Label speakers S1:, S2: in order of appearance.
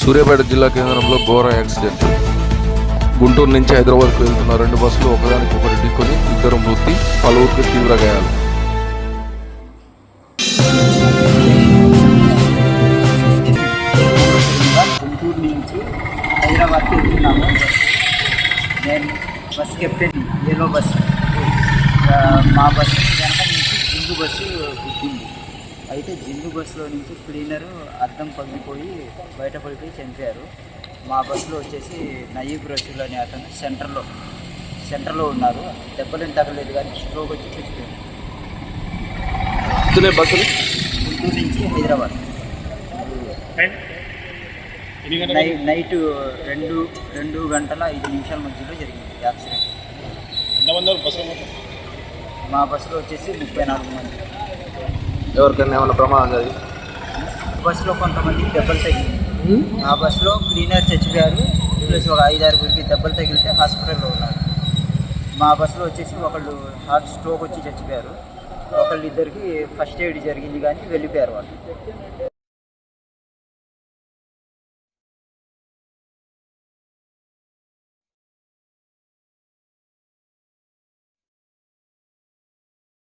S1: సూర్యాపేట జిల్లా కేంద్రంలో ఘోర యాక్సిడెంట్. గుంటూరు నుంచి హైదరాబాద్కు వెళ్తున్న రెండు బస్సులు ఒకదానికొకటి ఢీకొని ఇద్దరు మృతి పలువురికి తీవ్ర గాయాలు.
S2: గుంటూరు నుంచి హైదరాబాద్కి వెళ్తున్నాము. నేను బస్ కెప్టెన్ ఏలో బస్సు మా బస్సు వెనక నుంచి జింగు బస్సు గుద్దింది అయితే జింగు బస్సులో నుంచి క్లీనరు అద్దం పగిలిపోయి బయట పడిపోయి చనిపోయారు. మా బస్సులో వచ్చేసి నయీబ్ రసూల్ అనే అతను సెంటర్లో సెంటర్లో ఉన్నారు. దెబ్బలేం తగలేదు కానీ స్ట్రోక్ వచ్చి చచ్చిపోయారు
S1: బస్సులు?
S2: గుంటూరు నుంచి హైదరాబాద్. నై నైట్ రెండు రెండు గంటల ఐదు నిమిషాల మధ్యలో జరిగింది యాక్సిడెంట్. మా బస్సులో వచ్చేసి ముప్పై నాలుగు మంది.
S1: ఎవరికైనా ఏమైనా ప్రమాదం జరిగింది
S2: బస్సులో కొంతమంది దెబ్బలు తగిలింది. ఆ బస్సులో క్లీనర్ చచ్చిపోయారు. ప్లస్ ఒక ఐదారుగురికి దెబ్బలు తగిలితే హాస్పిటల్లో ఉన్నారు. మా బస్సులో వచ్చేసి ఒకళ్ళు హార్ట్ స్ట్రోక్ వచ్చి చచ్చిపోయారు. ఒకళ్ళు ఇద్దరికి ఫస్ట్ ఎయిడ్ జరిగింది కానీ వెళ్ళిపోయారు వాళ్ళు.